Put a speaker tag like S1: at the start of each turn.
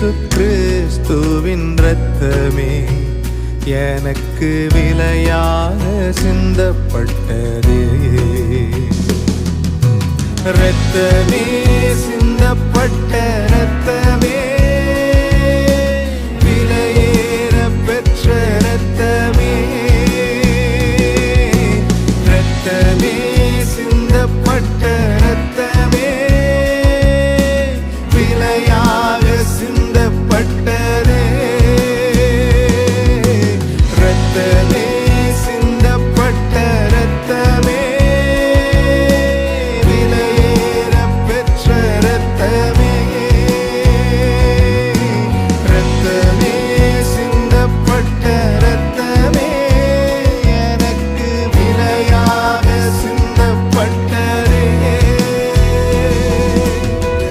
S1: இயேசு கிறிஸ்துவின் ரத்தமே எனக்கு விலையாக சிந்தப்பட்டதே. ரத்தமே